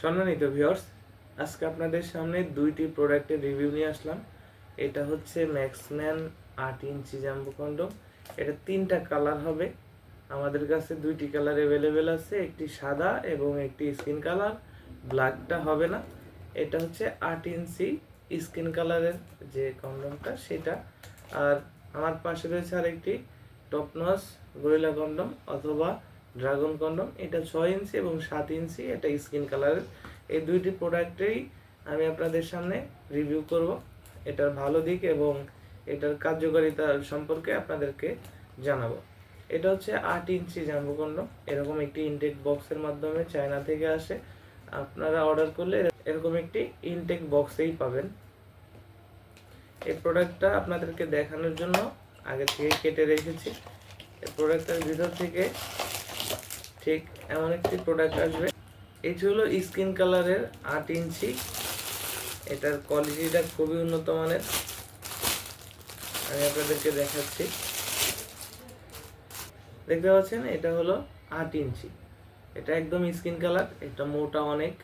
সম্মানিত ভিউয়ার্স আজকে আপনাদের সামনে দুইটি প্রোডাক্টের রিভিউ নিয়ে আসলাম। এটা হচ্ছে ম্যাক্সম্যান আট ইঞ্চি জাম্বু কন্ডম এটা তিনটা কালার হবে। আমাদের কাছে দুইটি কালার অ্যাভেলেবেল আছে, একটি সাদা এবং একটি স্কিন কালার ব্ল্যাকটা হবে না। এটা হচ্ছে আট ইঞ্চি স্কিন কালারের যে কন্ডমটা, সেটা। আর আমার পাশে রয়েছে আরেকটি টপনস গরিলা কন্ডম অথবা ড্রাগন কন্ডম, এটা ছয় ইঞ্চি এবং সাত ইঞ্চি, এটা স্কিন কালারের। এই দুইটি প্রোডাক্টেই আমি আপনাদের সামনে রিভিউ করব। এটার ভালো দিক এবং এটার কার্যকারিতা সম্পর্কে আপনাদেরকে জানাব। এটা হচ্ছে আট ইঞ্চি জাম্বু কন্ডম। এরকম একটি ইনটেক বক্সের মাধ্যমে চায়না থেকে আসে। আপনারা অর্ডার করলে এরকম একটি ইনটেক বক্সেই পাবেন। এই প্রোডাক্টটা আপনাদেরকে দেখানোর জন্য আগে থেকে কেটে রেখেছি। এই প্রোডাক্টটার ভিতর থেকে ঠিক এমন একটি প্রোডাক্ট আসবে। এটি হলো স্কিন কালারের আট ইঞ্চি। এটার কোয়ালিটিটা খুবই উন্নত মানের। আমি আপনাদেরকে দেখাচ্ছি। দেখতে পাচ্ছেন? এটা হলো আট ইঞ্চি। এটা একদম স্কিন কালার এটা মোটা অনেক।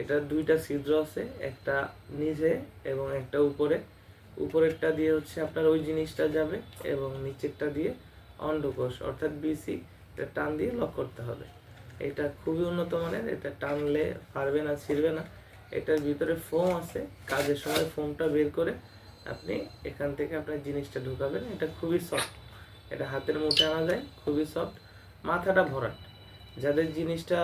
এটা দুইটা ছিদ্র আছে, একটা নিচে এবং একটা উপরে। উপরেরটা দিয়ে হচ্ছে আপনার ওই জিনিসটা যাবে এবং নিচেরটা দিয়ে অন্ডকোষ, অর্থাৎ বিসি এটা টান দিয়ে লক করতে হবে। এটা খুবই উন্নত মানের, এটা টানলে পারবে না, ছিঁড়বে না। এটার ভিতরে ফোম আছে, কাজের সময় ফোমটা বের করে আপনি এখান থেকে আপনার জিনিসটা ঢুকাবেন। এটা খুবই সফট এটা হাতের মুঠে আনা যায়, খুবই সফট মাথাটা ভরাট। যাদের জিনিসটা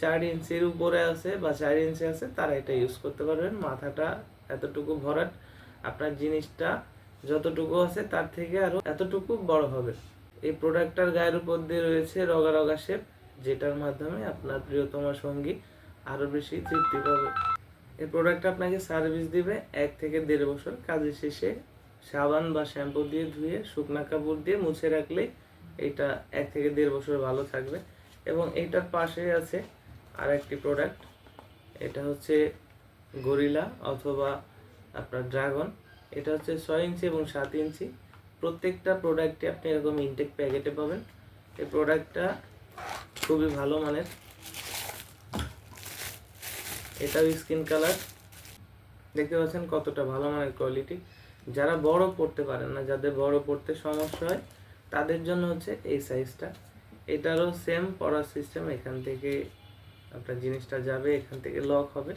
চার ইঞ্চির উপরে আছে বা চার ইঞ্চি আছে, তারা এটা ইউজ করতে পারবেন। মাথাটা এতটুকু ভরাট। আপনার জিনিসটা যতটুকু আছে, তার থেকে আরও এতটুকু বড় হবে। এই প্রোডাক্টটার গায়ের উপর দিয়ে রয়েছে রগা রগা শেপ যেটার মাধ্যমে আপনার প্রিয়তম সঙ্গী আরও বেশি তৃপ্তি পাবে। এই প্রোডাক্টটা আপনাকে সার্ভিস দিবে এক থেকে দেড় বছর। কাজের শেষে সাবান বা শ্যাম্পু দিয়ে ধুয়ে, শুকনা কাপড় দিয়ে মুছে রাখলে এটা এক থেকে দেড় বছর ভালো থাকবে। এবং এইটার পাশে আছে আর একটি প্রোডাক্ট, এটা হচ্ছে গরিলা অথবা আপনার ড্রাগন। এটা হচ্ছে ছয় ইঞ্চি এবং সাত ইঞ্চি। প্রত্যেকটা প্রোডাক্টে আপনি এরকম ইনটেক প্যাকেটে পাবেন। এই প্রোডাক্টটা খুবই ভালো মানের। এটাও স্কিন কালার দেখতে পাচ্ছেন কতটা ভালো মানের কোয়ালিটি যারা বড় পড়তে পারেন না, যাদের বড় পড়তে সমস্যা হয়, তাদের জন্য হচ্ছে এই সাইজটা এটারও সেম পড়ার সিস্টেম এখান থেকে আপনার জিনিসটা যাবে, এখান থেকে লক হবে।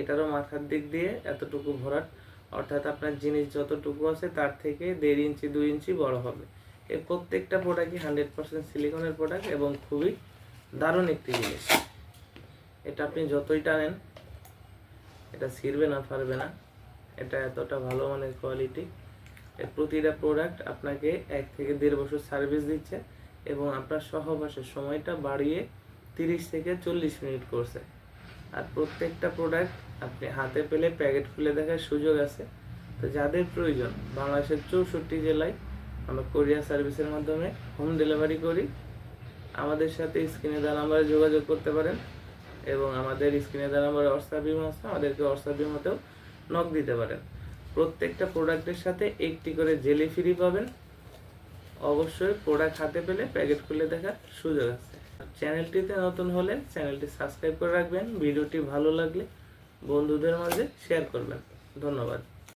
এটারও মাথার দিক দিয়ে এতটুকু ভরাট। অর্থাৎ আপনার জিনিস যতটুকু আছে তার থেকে দেড় ইঞ্চি, দুই ইঞ্চি বড় হবে। এর প্রত্যেকটা প্রোডাক্টই হান্ড্রেড পার্সেন্ট সিলিকনের প্রোডাক্ট এবং খুবই দারুণ একটি জিনিস। এটা আপনি যতই টানেন, এটা ছিঁড়বে না পারবে না। এটা এতটা ভালো মানের কোয়ালিটি এর প্রতিটা প্রোডাক্ট আপনাকে এক থেকে দেড় বছর সার্ভিস দিচ্ছে এবং আপনার সহবাসের সময়টা বাড়িয়ে তিরিশ থেকে চল্লিশ মিনিট করছে। আর প্রত্যেকটা প্রোডাক্ট আপনি হাতে পেলে প্যাকেট খুলে দেখার সুযোগ আছে। তো যাদের প্রয়োজন, বাংলাদেশের চৌষট্টি জেলায় আমরা কোরিয়ার সার্ভিসের মাধ্যমে হোম ডেলিভারি করি। আমাদের সাথে স্ক্রিনে দেওয়া নাম্বারে যোগাযোগ করতে পারেন এবং আমাদের স্ক্রিনে দেওয়া নাম্বারে হোয়াটসঅ্যাপ বিম আছে, আমাদেরকে হোয়াটসঅ্যাপ বিমতেও নক দিতে পারেন। প্রত্যেকটা প্রোডাক্টের সাথে একটি করে জেলি ফ্রি পাবেন। অবশ্যই প্রোডাক্ট হাতে পেলে প্যাকেট খুলে দেখার সুযোগ আছে। চ্যানেলটিতে নতুন হলে চ্যানেলটি সাবস্ক্রাইব করে রাখবেন। ভিডিওটি ভালো লাগলে বন্ধুদের মাঝে শেয়ার করবেন। ধন্যবাদ।